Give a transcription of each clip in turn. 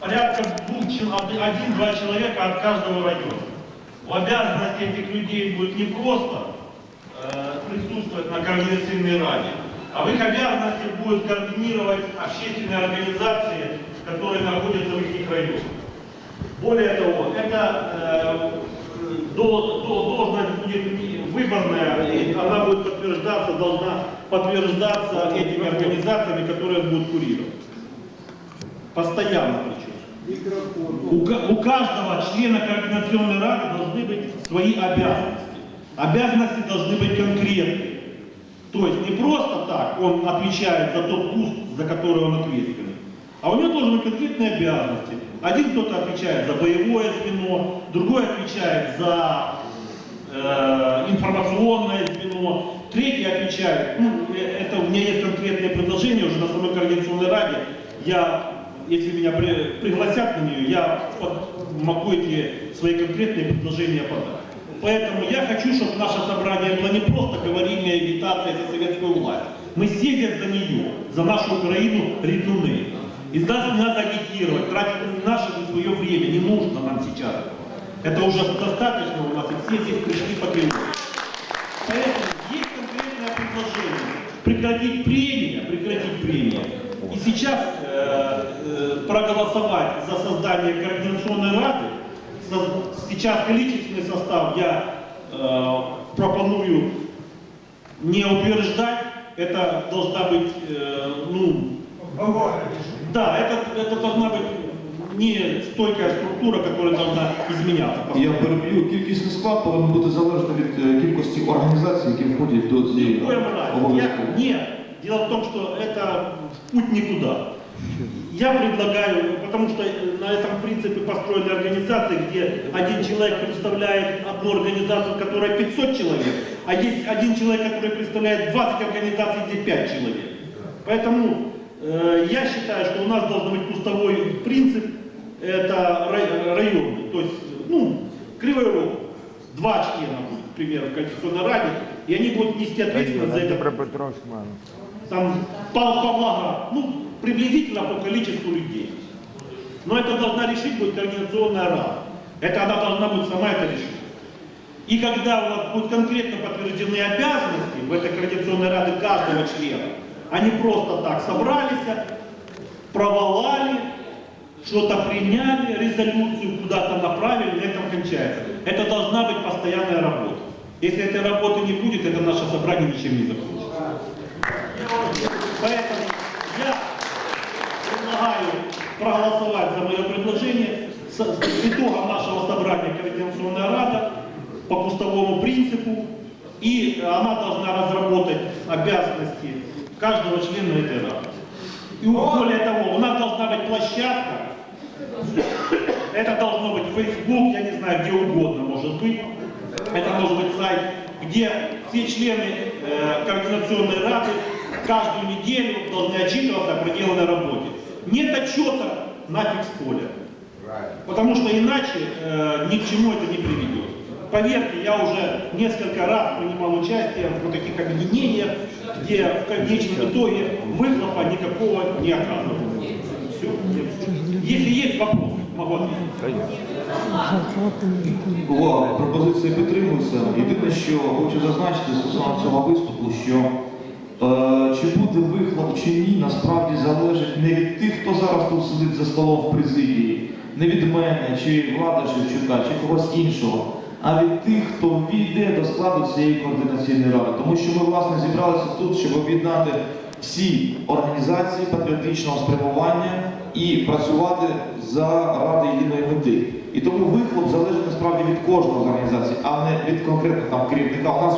порядка один-два человека от каждого района. В обязанности этих людей будет не просто э, присутствовать на координационной раде, а в их обязанности будет координировать общественные организации, которые находятся в их районах. Более того, это э, до- до- должность будет выборная, и она будет подтверждаться, должна подтверждаться этими организациями, которые будут курировать. Постоянно. У, ка- у каждого члена координационной рады должны быть свои обязанности. Обязанности должны быть конкретные. То есть не просто так он отвечает за тот куст, за который он ответственный, а у него должны быть конкретные обязанности. Один кто-то отвечает за боевое звено, другой отвечает за э, информационное звено, третий отвечает, ну, э, это у меня есть конкретные предложения уже на самой координационной раде, я, если меня при- пригласят на нее, я под- могу эти свои конкретные предложения подать. Поэтому я хочу, чтобы наше собрание было не просто говорильня агитация за советскую власть. Мы сидят за нее, за нашу Украину редуны. И нас не надо агитировать, тратить наше ни свое время, не нужно нам сейчас. Это уже достаточно у нас, и все здесь пришли кривой. Поэтому есть конкретное предложение. Прекратить прения, прекратить прения И сейчас э, э, проголосовать за создание координационной рады. Со- сейчас количественный состав я э, пропоную не утверждать. Это должна быть, э, ну, да, это, это должна быть не стойкая структура, которая должна изменяться. Я переб'ю, кількісний склад повинен бути залежно від е, кількості організацій, які входять до цієї Ни в дело в том, что это путь никуда. Я предлагаю, потому что на этом принципе построены организации, где один человек представляет одну организацию, в которой 500 человек, а есть один человек, который представляет 20 организаций, где 5 человек. Поэтому э, я считаю, что у нас должен быть кустовой принцип, это рай- районный, то есть, ну, Кривой Рог, два члена, к примеру, в Конституционной Раде, и они будут нести ответственность за это. Там Пав- Павлоград, ну, приблизительно по количеству людей. Но это должна решить будет координационная рада. Это она должна будет сама это решить. И когда вас будут конкретно подтверждены обязанности в этой координационной рады каждого члена, они просто так собрались, проволали, что-то приняли, резолюцию куда-то направили, на этом кончается. Это должна быть постоянная работа. Если этой работы не будет, это наше собрание ничем не закончится. Поэтому я предлагаю проголосовать за мое предложение с, с итогом нашего собрания Координационная Рада по кустовому принципу, и она должна разработать обязанности каждого члена этой Рады. И более того, у нас должна быть площадка, это должно быть Facebook, я не знаю, где угодно может быть, это может быть сайт, где все члены э, координационной рады каждую неделю должны отчитываться о проделанной работе. Нет отчета, нафиг с поля. Потому что иначе э, ни к чему это не приведет. Поверьте, я уже несколько раз принимал участие в вот таких объединениях, где в конечном итоге выхлопа никакого не оказывается. Все. Если есть вопросы, могу ответить. Увага, пропозиція підтримується. Єдине, що хочу зазначити стосовно цього виступу, що е, чи буде вихлоп чи ні, насправді залежить не від тих, хто зараз тут сидить за столом в президії, не від мене, чи Влада Шевчука, чи когось іншого, а від тих, хто війде до складу цієї координаційної ради. Тому що ми, власне, зібралися тут, щоб об'єднати всі організації патріотичного спрямування і працювати за ради єдиної мети. І тому вихлоп залежить насправді від кожної з організацій, а не від конкретного там керівника. У нас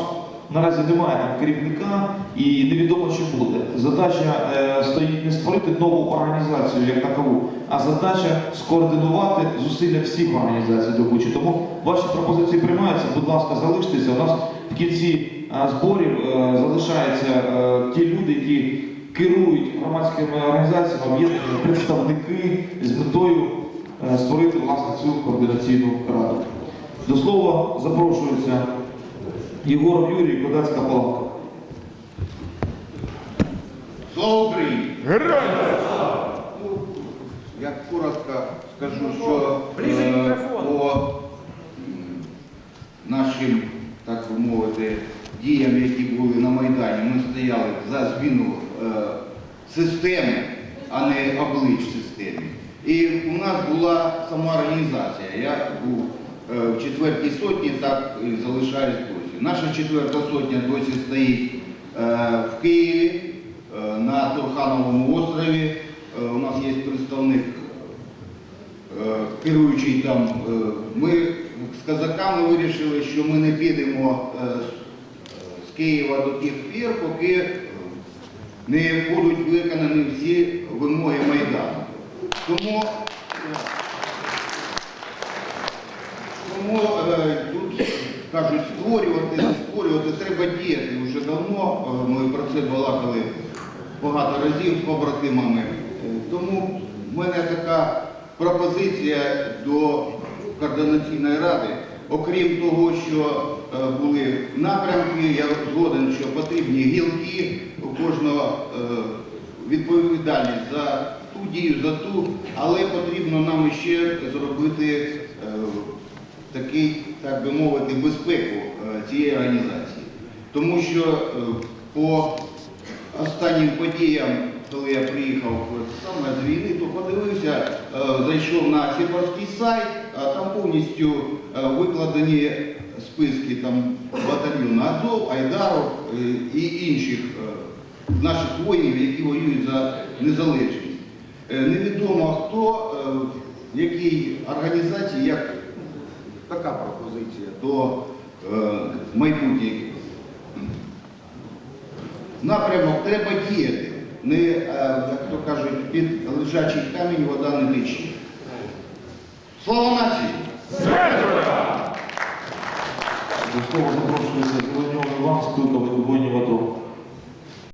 наразі немає там керівника і невідомо чи буде. Задача е, стоїть не створити нову організацію як такову, а задача скоординувати зусилля всіх організацій добучі. Тому ваші пропозиції приймаються. Будь ласка, залиштеся. У нас в кінці е, зборів е, залишаються е, ті люди, які керують громадськими організаціями, об'єднаними представники з метою е, створити власне цю координаційну раду. До слова запрошується Єгор Юрій, Кодацька палата. Слава Україні! Героям! Я коротко скажу, що Ближе е, по нашим, так би мовити, діям, які були на Майдані, ми стояли за зміну е, системи, а не облич системи. І у нас була сама організація. Я був е, в четвертій сотні, так і залишаюсь досі. Наша четверта сотня досі стоїть е, в Києві е, на Турхановому острові. Е, У нас є представник керуючий там. Ми з казаками вирішили, що ми не підемо з- Києва до тих пір, поки не будуть виконані всі вимоги Майдану. Тому, тому кажуть, створювати, створювати, треба діяти. Вже давно е, ми про це балакали багато разів з побратимами. Е, Тому в мене така пропозиція до координаційної ради. Окрім того, що е, були напрямки, я згоден, що потрібні гілки, у кожного відповідальність за ту дію, за ту, але потрібно нам ще зробити такий, так би мовити, безпеку е, цієї організації. Тому що е, по останнім подіям, коли я приїхав саме з війни, то подивився, е, зайшов на Сіпарський сайт, а там повністю викладені списки там батальйону Азов, Айдаров і інших наших воїнів, які воюють за незалежність. Невідомо хто, в якій організації, як така пропозиція до е, майбутніх напрямок треба діяти. Не, е, як то кажуть, під лежачий камінь вода не тече. Слава нації! До слова запрошується Зеленьов Іван, спілка